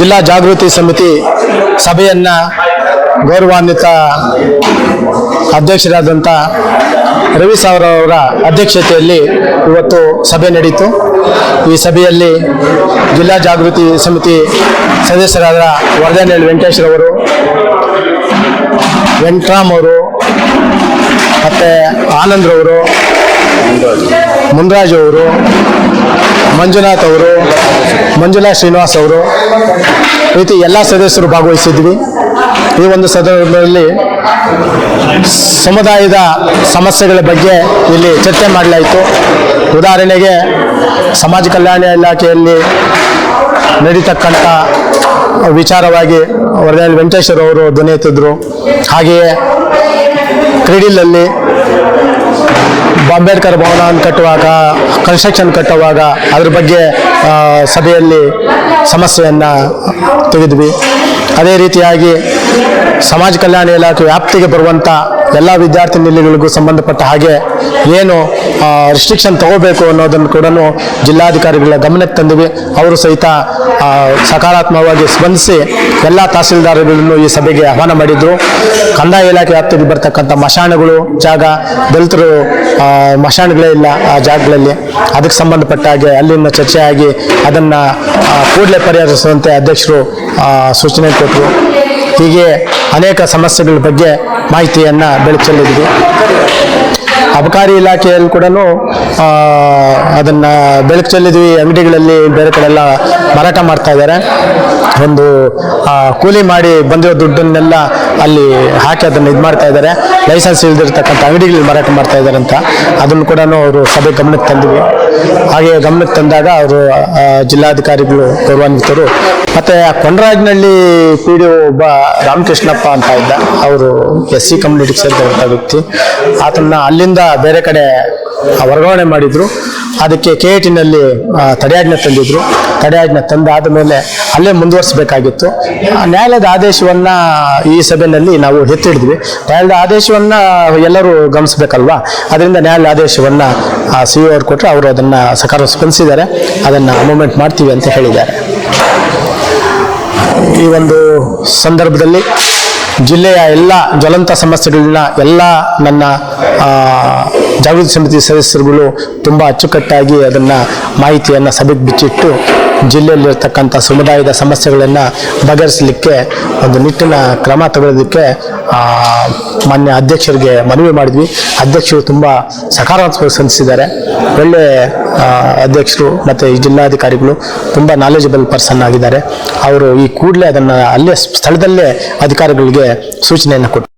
ಜಿಲ್ಲಾ ಜಾಗೃತಿ ಸಮಿತಿ ಸಭೆಯನ್ನ ಗೌರವಾನ್ವಿತ ಅಧ್ಯಕ್ಷರಾದಂಥ ರವಿ ಸಾವಿರ ಅವರ ಅಧ್ಯಕ್ಷತೆಯಲ್ಲಿ ಇವತ್ತು ಸಭೆ ನಡೀತು. ಈ ಸಭೆಯಲ್ಲಿ ಜಿಲ್ಲಾ ಜಾಗೃತಿ ಸಮಿತಿ ಸದಸ್ಯರಾದ ವರ್ಧನೇಳ್ ವೆಂಕಟೇಶ್ರವರು ವೆಂಕಟರಾಮ್ ಅವರು, ಮತ್ತು ಆನಂದ್ರವರು ಅವರು ಮಂಜುನಾಥ್ ಅವರು, ಮಂಜುನಾಥ್ ಶ್ರೀನಿವಾಸ್ ಅವರು ರೀತಿ ಎಲ್ಲ ಸದಸ್ಯರು ಭಾಗವಹಿಸಿದ್ವಿ. ಈ ಒಂದು ಸಂದರ್ಭದಲ್ಲಿ ಸಮುದಾಯದ ಸಮಸ್ಯೆಗಳ ಬಗ್ಗೆ ಇಲ್ಲಿ ಚರ್ಚೆ ಮಾಡಲಾಯಿತು. ಉದಾಹರಣೆಗೆ ಸಮಾಜ ಕಲ್ಯಾಣ ಇಲಾಖೆಯಲ್ಲಿ ನಡೀತಕ್ಕಂಥ ವಿಚಾರವಾಗಿ ವರದಿಯಲ್ಲಿ ವೆಂಕಟೇಶ್ವರ ಅವರು ಧ್ವನಿ ಎತ್ತಿದ್ರು ಹಾಗೆಯೇ ಕ್ರೀಡಿಲಲ್ಲಿ ಅಂಬೇಡ್ಕರ್ ಭವನ ಕಟ್ಟುವಾಗ ಕನ್ಸ್ಟ್ರಕ್ಷನ್ ಕಟ್ಟುವಾಗ ಅದ್ರ ಬಗ್ಗೆ ಸಭೆಯಲ್ಲಿ ಸಮಸ್ಯೆಯನ್ನು ತೆಗೆದ್ವಿ. ಅದೇ ರೀತಿಯಾಗಿ ಸಮಾಜ ಕಲ್ಯಾಣ ಇಲಾಖೆ ವ್ಯಾಪ್ತಿಗೆ ಬರುವಂಥ ಎಲ್ಲ ವಿದ್ಯಾರ್ಥಿ ನಿಲಯಗಳಿಗೂ ಸಂಬಂಧಪಟ್ಟ ಹಾಗೆ ಏನು ರಿಸ್ಟ್ರಿಕ್ಷನ್ ತಗೋಬೇಕು ಅನ್ನೋದನ್ನು ಕೂಡ ಜಿಲ್ಲಾಧಿಕಾರಿಗಳ ಗಮನಕ್ಕೆ ತಂದಿವಿ. ಅವರು ಸಹಿತ ಸಕಾರಾತ್ಮಕವಾಗಿ ಸ್ಪಂದಿಸಿ ಎಲ್ಲ ತಹಸೀಲ್ದಾರ್ಗಳನ್ನು ಈ ಸಭೆಗೆ ಆಹ್ವಾನ ಮಾಡಿದ್ರು. ಕಂದಾಯ ಇಲಾಖೆ ವ್ಯಾಪ್ತಿಗೆ ಬರ್ತಕ್ಕಂಥ ಮಶಾಣಗಳು, ಜಾಗ, ದಲಿತರು ಮಶಾಣಗಳೇ ಇಲ್ಲ ಆ ಜಾಗಗಳಲ್ಲಿ. ಅದಕ್ಕೆ ಸಂಬಂಧಪಟ್ಟ ಹಾಗೆ ಅಲ್ಲಿನ ಚರ್ಚೆಯಾಗಿ ಅದನ್ನು ಕೂಡಲೇ ಪರಿಹರಿಸುವಂತೆ ಅಧ್ಯಕ್ಷರು ಸೂಚನೆ ಕೊಟ್ಟರು ಹೀಗೆ ಅನೇಕ ಸಮಸ್ಯೆಗಳ ಬಗ್ಗೆ ಮಾಹಿತಿಯನ್ನು ಬೆಳಕು ಚೆಲ್ಲಿದ್ವಿ ಅಬಕಾರಿ ಇಲಾಖೆಯಲ್ಲಿ ಕೂಡ ಅದನ್ನು ಬೆಳಕು ಚೆಲ್ಲಿದ್ವಿ ಅಂಗಡಿಗಳಲ್ಲಿ ಬೇರೆ ಕಡೆ ಎಲ್ಲ ಮಾರಾಟ ಮಾಡ್ತಾ ಇದ್ದಾರೆ. ಒಂದು ಕೂಲಿ ಮಾಡಿ ಬಂದಿರೋ ದುಡ್ಡನ್ನೆಲ್ಲ ಅಲ್ಲಿ ಹಾಕಿ ಅದನ್ನು ಇದು ಮಾಡ್ತಾ ಇದ್ದಾರೆ. ಲೈಸೆನ್ಸ್ ಇಲ್ದಿರ್ತಕ್ಕಂಥ ಅಂಗಡಿಗಳಲ್ಲಿ ಮಾರಾಟ ಮಾಡ್ತಾ ಇದ್ದಾರೆ ಅಂತ. ಅದನ್ನು ಕೂಡ ಅವರು ಸಭೆ ಗಮನಕ್ಕೆ ತಂದಿವಿ. ಹಾಗೆ ಗಮನಕ್ಕೆ ತಂದಾಗ ಅವರು ಜಿಲ್ಲಾಧಿಕಾರಿಗಳು, ಗೌರವಾನ್ವಿತರು ಮತ್ತು ಕೊಂಡರಾಜನಹಳ್ಳಿ ಪಿ ಡಿ ಒಬ್ಬ ರಾಮಕೃಷ್ಣಪ್ಪ ಅಂತ ಇದ್ದ. ಅವರು ಎಸ್ ಸಿ ಕಮ್ಯುನಿಟಿಗೆ ಸೇರಿದಂಥ ವ್ಯಕ್ತಿ. ಆತನ ಅಲ್ಲಿಂದ ಬೇರೆ ಕಡೆ ವರ್ಗಾವಣೆ ಮಾಡಿದ್ರು. ಅದಕ್ಕೆ ಕೆ ಟಿನಲ್ಲಿ ತಡೆಯಾಜ್ಞೆ ತಂದಿದ್ರು. ತಡೆಯಾಜ್ಞೆ ತಂದಾದ ಮೇಲೆ ಅಲ್ಲೇ ಮುಂದುವರಿಸಬೇಕಾಗಿತ್ತು. ನ್ಯಾಯಾಲಯದ ಆದೇಶವನ್ನ ಈ ಸಭೆಯಲ್ಲಿ ನಾವು ಎತ್ತಿಡಿದ್ವಿ. ನ್ಯಾಯಾಲಯದ ಆದೇಶವನ್ನ ಎಲ್ಲರೂ ಗಮನಿಸಬೇಕಲ್ವಾ? ಅದರಿಂದ ನ್ಯಾಯಾಲಯ ಆದೇಶವನ್ನ ಸಿ ಅವರು ಕೊಟ್ಟರೆ ಅವರು ಅದನ್ನ ಸಕಾರ ಸ್ಪಂದಿಸಿದ್ದಾರೆ ಅದನ್ನ ಅಮೂಮೆಂಟ್ ಮಾಡ್ತೀವಿ ಅಂತ ಹೇಳಿದ್ದಾರೆ. ಈ ಒಂದು ಸಂದರ್ಭದಲ್ಲಿ ಜಿಲ್ಲೆಯ ಎಲ್ಲ ಜ್ವಲಂತ ಸಮಸ್ಯೆಗಳನ್ನ ಎಲ್ಲ ನನ್ನ ಜಾಗೃತಿ ಸಮಿತಿ ಸದಸ್ಯರುಗಳು ತುಂಬ ಅಚ್ಚುಕಟ್ಟಾಗಿ ಅದನ್ನು ಮಾಹಿತಿಯನ್ನು ಸಭೆಗೆ ಬಿಚ್ಚಿಟ್ಟು ಜಿಲ್ಲೆಯಲ್ಲಿರ್ತಕ್ಕಂಥ ಸಮುದಾಯದ ಸಮಸ್ಯೆಗಳನ್ನು ಬಗೆಹರಿಸಲಿಕ್ಕೆ ಒಂದು ನಿಟ್ಟಿನ ಕ್ರಮ ತಗೊಳ್ಳೋದಕ್ಕೆ ಮಾನ್ಯ ಅಧ್ಯಕ್ಷರಿಗೆ ಮನವಿ ಮಾಡಿದ್ವಿ. ಅಧ್ಯಕ್ಷರು ತುಂಬ ಸಕಾರಾತ್ಮಕ ಸ್ಪಂದಿಸಿದ್ದಾರೆ ಒಳ್ಳೆ ಅಧ್ಯಕ್ಷರು ಮತ್ತು ಈ ಜಿಲ್ಲಾಧಿಕಾರಿಗಳು ತುಂಬ ನಾಲೆಜಬಲ್ ಪರ್ಸನ್ ಆಗಿದ್ದಾರೆ. ಅವರು ಈ ಕೂಡಲೇ ಅದನ್ನು ಅಲ್ಲೇ ಸ್ಥಳದಲ್ಲೇ ಅಧಿಕಾರಿಗಳಿಗೆ ಸೂಚನೆಯನ್ನು ಕೊಟ್ಟು